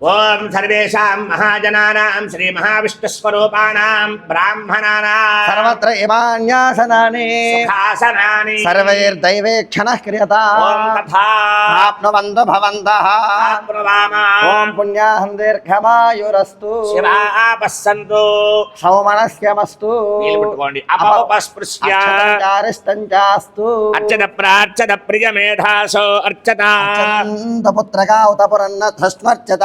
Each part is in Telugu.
ఓం సర్వేషాం మహాజనానాం శ్రీ మహావిష్ణుస్వరూపాణాం బ్రాహ్మణానాం. సర్వత్ర ఇమాన్యాసనాని సుఖాసనాని. సర్వైర్దైవేక్షణ క్రియతా. ఓం తథా. ఆప్నువంతు భవంతః. ఓం పుణ్యాహం దీర్ఘమాయురస్తు. శివాపస్సంతు సౌమనస్యమస్తు. పట్టుకోండి. అక్షతంచారిష్టంచాస్తు అర్చత ప్రార్చత ప్రియమేధాసో అర్చత పుత్రగా ఉతపురన్నస్మర్చత అర్చత. ప్రార్చత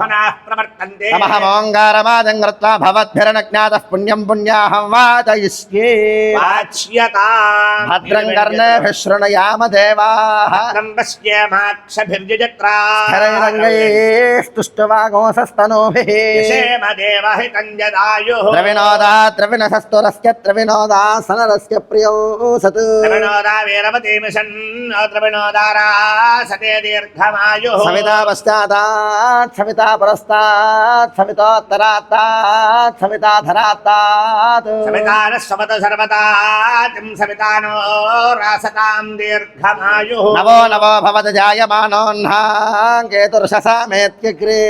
ప్రవర్తంతే నమహమోంగారమాదం కృత్వా భవద్భిరనజ్ఞాతః పుణ్యం పుణ్యాహం వాచయిష్యే వాచ్యతాం భద్రం కర్ణేభిः శృణయామ దేవాः భద్రం పశ్యేమాక్షభిర్యజత్రా స్థిరైరంగైస్తుష్టవాగోసస్తనూభిः యశేమ దేవహితం జదాయుః ద్రవినోదా ద్రవిణసస్తురస్య ద్రవినోదా సనరస్య ప్రియో సత్ ద్రవిణోదా వీరవతి మిషన్ ద్రవిణోదారా సతే దీర్ఘమాయుః पुरस्तात् समितोत्तरात् समिताधरात् समितानः समत सर्वतातिं समितानो रासतां दीर्घमायुः। नवो नवो भवत जायमानोऽह्नाङ्केतुर्षसामेत्यग्रे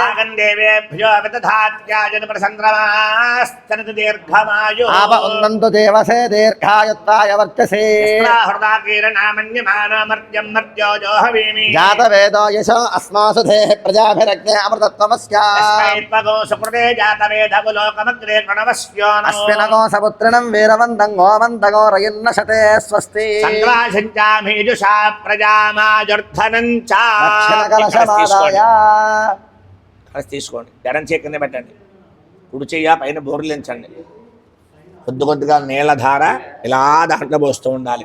भागन् देवेभ्यो विदधात्याजन प्रसङ्क्रमास्तनतु दीर्घमायुः उन्नन्तु देवसे वर्चसे। मर्त्यो जोहवीमि जातवेदो यशो अस्मासु देः సపుత్రిణం వీరవంతం స్వస్తి ప్రజామాజుర్ధనం చ దక్షిణ ఇక్కడ కలశమాదాయ తీసుకోండి. ఎడం చేయి కింద పెట్టండి. కుడి చెయ్య పైన బోర్లించండి కొద్ది కొద్దిగా నీళ్ళధార ఇలా దాంట్లో పోస్తూ ఉండాలి.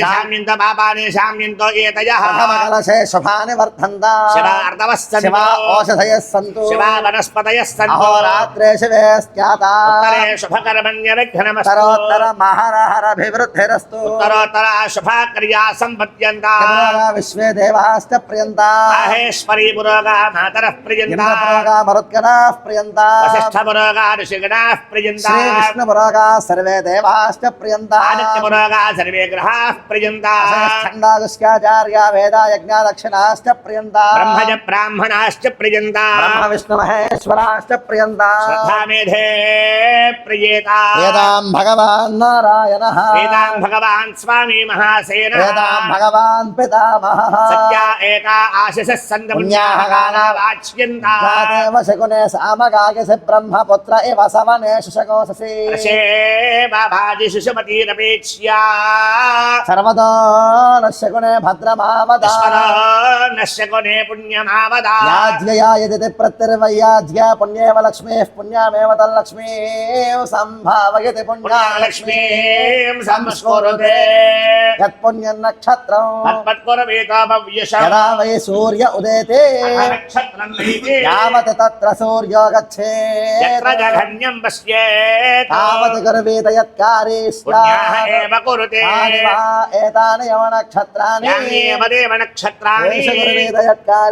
పురోగా శామ్యంతో పాపాని శామ్యంతో ఏతయ కలశే శుభాని వర్ధంత శివ అర్ధవస్సంతో శివ ఓషధయ సంతు శివ వనస్పతయ సంతో అహోరాత్రే శివే స్యాత ఉత్తరే శుభకర్మణ్య విఘ్నమస్తు ఉత్తరోత్తర మహారహరభివృద్ధిరస్తు ఉత్తరోత్తర శుభక్రియా సంపద్యంతా విశ్వే దేవాశ్చ ప్రియంత మాహేశ్వరీ పురోగా మాతర ప్రియంతా ఇంద్రపురోగా మరుత్కరా ప్రియంత వశిష్ఠ పురోగా ఋషిగణా ప్రియంతా శ్రీ విష్ణుపురోగా సర్వే దేవాశ్చ ప్రియంత ఆదిత్య పురోగా సర్వే గ్రహా ప్రియంతా ఖండాగుష్కాచార్య వేద యజ్ఞ దక్షిణాశ్చ ప్రియంత. బ్రహ్మజ బ్రాహ్మణాశ్చ ప్రియంతా. బ్రహ్మ విష్ణు మహేశ్వరాశ్చ ప్రియంత. శ్రద్ధామేధే ప్రియేత వేదాం భగవాన్ నారాయణ. వేదాం భగవాన్ స్వామి మహాసేన వేదాం భగవాన్ పితామహ. సత్యా ఏకా ఆశిష సంద పుణ్యాహగానా వాచ్యంతా. జాతేవ శకునే సామగాయసి బ్రహ్మపుత్ర ఇవ సవనే శుశకోససి రసే బాబాజి శిశుమతీరపేక్ష్యా సర్వతో నశకునే భద్రమావదా నశ్యకొనే పుణ్యమావదా యాజ్ఞయా యది ప్రత్యర్వయాజ్ఞ పుణ్యేవ లక్ష్మీ పుణ్యామేవ తల్లక్ష్మీ సంభావయతి పుణ్యాలక్ష్మీ పుణ్యలక్ష్మీం సంస్కురుతే. యత్పుణ్యం నక్షత్రం. తత్పత్కురవేతామవ్యశ యదా వై సూర్య ఉదేతే. నక్షత్రం నైతే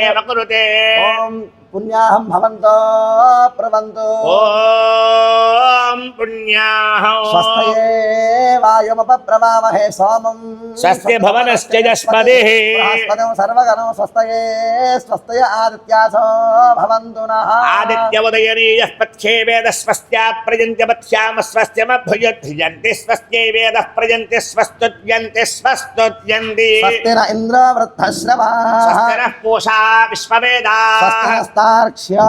యావత్ తత్ర పుణ్యాహ భవంతో ప్రవంతు స్వస్తయే వాయుమపప్రవామహే సోమం స్వస్తి భవనశ్చజస్పతిః. బృహస్పతిం సర్వగణం స్వస్తయే స్వస్తయ ఆదిత్యాసో భవంతు నః ఆదిత్యవదయనీయ పథ్యే వేద స్వస్త్యాత్ ప్రజంత్య పథ్యామ స్వస్త్యమభ్యుయధ్యంతి స్వస్త్యై వేద ప్రజంతి స్వస్తుత్యంతి స్వస్తుత్యంతి స్వస్తిన ఇంద్ర వృద్ధశ్రవా స్వస్తినః పూషా విశ్వవేదా స్వస్తినస్తార్క్ష్య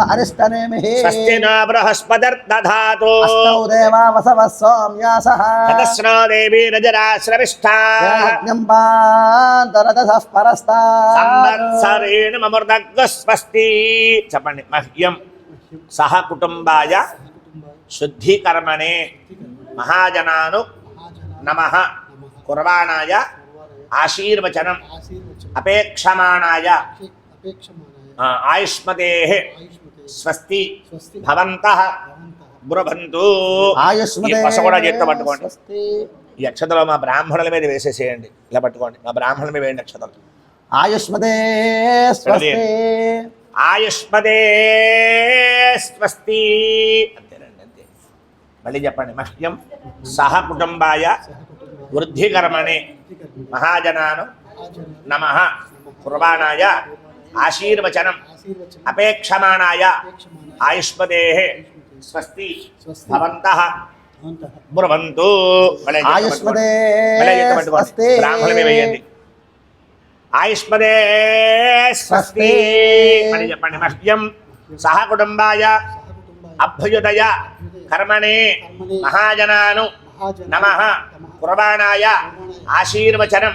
అరిష్టనేమిః స్వస్తి న బృహస్పతిర్దధాతు అష్టౌ దేవా వసవ సోమ్యాసః తదస్రో దేవీ రజరాశ్రవిష్ఠా జ్ఞంబాంతరదసః పరస్తాత్ సంవత్సరేణ మమృదగ్గు స్వస్తి చెప్పండి మహ్యం సహ కుటుంబాయ శుద్ధీకర్మణే మహాజనాను నమ కుర్వాణాయ ఆశీర్వచనం అపేక్షమాణాయ ఆ, ఆయుష్మతే స్వస్తి భవంత. బ్రుభంతు పస కూడా చేత్తో పట్టుకోండి స్వస్తి. ఈ అక్షతలో మా బ్రాహ్మణుల మీద వేసేసేయండి. ఇలా పట్టుకోండి. మా బ్రాహ్మణుల మీద వేయండి అక్షతలు ఆయుష్మదే స్వస్తి. ఆయుష్మదే స్వస్తి. అంతేనండి అంతే మళ్ళీ చెప్పండి. మహ్యం సహ కుటుంబాయ వృద్ధికర్మణి. మహాజనాను నమ. కుర్బాణాయ ఆశీర్వచనం అపేక్షమాణాయ ఆయుష్మదే స్వస్తి భవంత బ్రువంతు వేయండి ఆయుష్మదే స్వస్తి అని చెప్పండి మహ్యం సహ కుటుంబాయ అభ్యుదయ కర్మణే మహాజనాను నమ కుర్బాణాయ ఆశీర్వచనం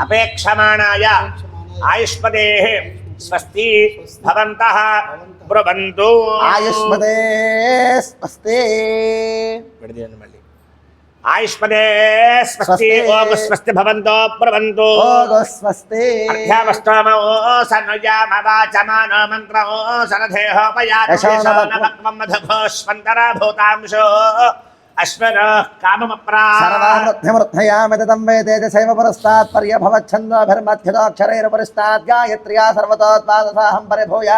అపేక్షమాణాయ ఆయుష్మదే స్వస్తి భవంత బ్రువంతు ఆయుష్మదే స్వస్తి విడదీయండి మళ్ళీ ఆయుష్మదే స్వస్తి స్వస్తి. ఓం స్వస్తి భవంతో బ్రువంతు ఓగో స్వస్తి అధ్యావస్తోమో సన్నుజామవాచమానో మంత్రో సనధేహోపయాత్మం మధుఘోష్వంతరా భూతాంశో అశ్వర కామమప్రా अश्वनः काममप्रार्थ्यमर्थयामिदम्बे तेजसैव पुरस्तात् सर्वतोत्पादसाहं परिभूय।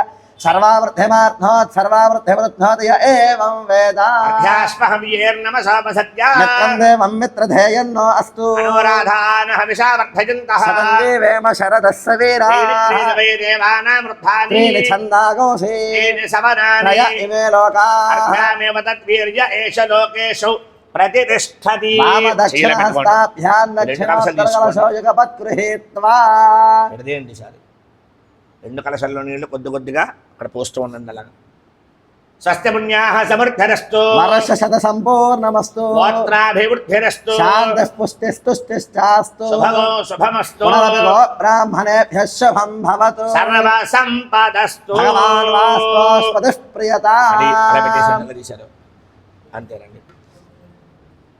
దేవానామృద్ధాని త్రీణి ఛందాగోసి. త్రీణి సవనాని. త్రయ ఇమే లోకా. అర్ధామేవ తద్వీర్య ఏష లోకేషు ప్రతిష్టతి. వామ దక్షిణ చీల పెట్టుకోండి. హస్తాభ్యాం రెండు కలశాలు తీసుకోండి. దక్షిణోత్తరకలశోయుగపత్ గృహీత్వా విడదీయండి ఈసారి రెండు కలశాల్లో నీళ్ళు కొద్ది కొద్దిగా అక్కడ పోస్తూ ఉండండి అలాగా. స్వస్తి పుణ్యా సమృద్ధరస్తు వర్ష శత సంపూర్ణమస్తు గోత్రాభివృద్ధిరస్తు. శాంతి పుష్టిస్తుష్టిశ్చాస్తు శుభమో శుభమస్తు. పునరపి గో బ్రాహ్మణేభ్య శుభం భవతు సర్వ సంపదస్తు భగవాన్ వాస్తోస్పతి ప్రియత అది అలా పెట్టేసాను అలా తీశారు. అంతేనండి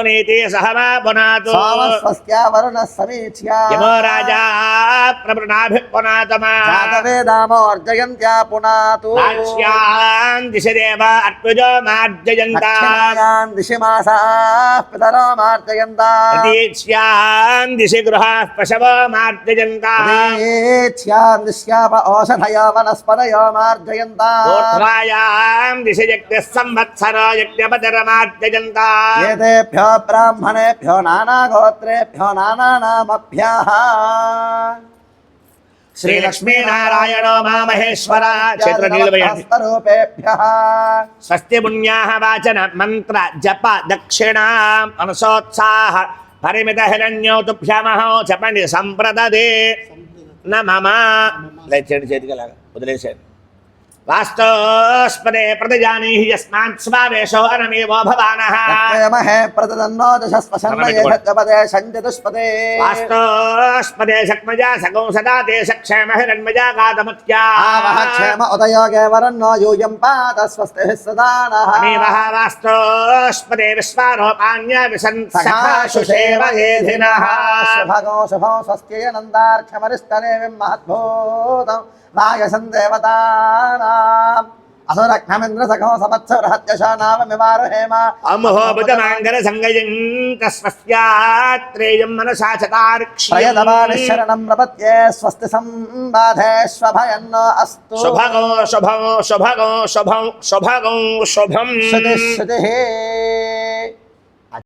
హిరణ్మయం తేన బ్రహ్మవిదో వయం భూతం బ్రహ్మ పుణేమహే ఇంద్రస్వనీతి సహ మా పునాతు సోమస్వస్యా వరుణ సమీచ్యా యమో రాజా ప్రవృణాభి పునాతమా జాతవేదామోర్జయంత్యా పునాతు రాజ్యాన్ దిశ దేవ అర్పుజో మార్జయంత దక్షిణాయాన్ దిశి మాసా పితరో మార్జయంతా ప్రతీక్ష్యాన్ దిశి గృహాః పశవో మార్జయంత ేచ్యాన్ దిశ్యాప ఓషధయో వనస్పతయో మార్జయంతా ఊర్ధ్వాయాం దిశ యజ్ఞ సంవత్సరో యజ్ఞపతిరమార్జయంత ఏతేభ్యో బ్రాహ్మణేభ్యో నానాగోత్రేభ్యో నానానామభ్యాः శ్రీ లక్ష్మీనారాయణో మా మహేశ్వర చేతుల నీళ్ళు వేయండి స్వరూపేభ్యః స్వస్తి పుణ్యాహ వాచన మంత్ర జప దక్షిణ మనసోత్సాహ పరిమిత హిరణ్యోతుభ్యమహో చెప్పండి సంప్రదదే నమమ లేచండి చేతికి లాగా वास्तस्पदे प्रतिजानीहि यस्मात् स्वावेशो अनमेव भवानः। यमः प्रतिदन्नो दशस्पशन्मये सञ्जतुष्पदे वास्तस्पदे शक्मजा सगौ सदा देश क्षेम हिरण्मजा गादमुत्या। आवः क्षेम उदयोगे वरन्नो यूयं पाद स्वस्तिः सदा नः अमेवः वास्तस्पदे विश्वारोपान्या विसन् सखाशुषेव एधिनः शुभगो शुभो स्वस्त्यै नन्दार्क्षमरिस्तने विमहद्भूतम् వాయసం దేవతానాం అసురఘ్నమింద్ర సఖో సమత్సరహత్యశానామమివారుహేమ అమహో భుజమాంగర సంగయంత స్వస్యాత్రేయం మనసా చతార్క్ష్యం ప్రయతమాని శరణం ప్రపత్యే స్వస్తి సంబాధేష్వభయన్నో అస్తు శుభగో శుభం శుభగో శుభం శుభగో శుభం శృతి శృతి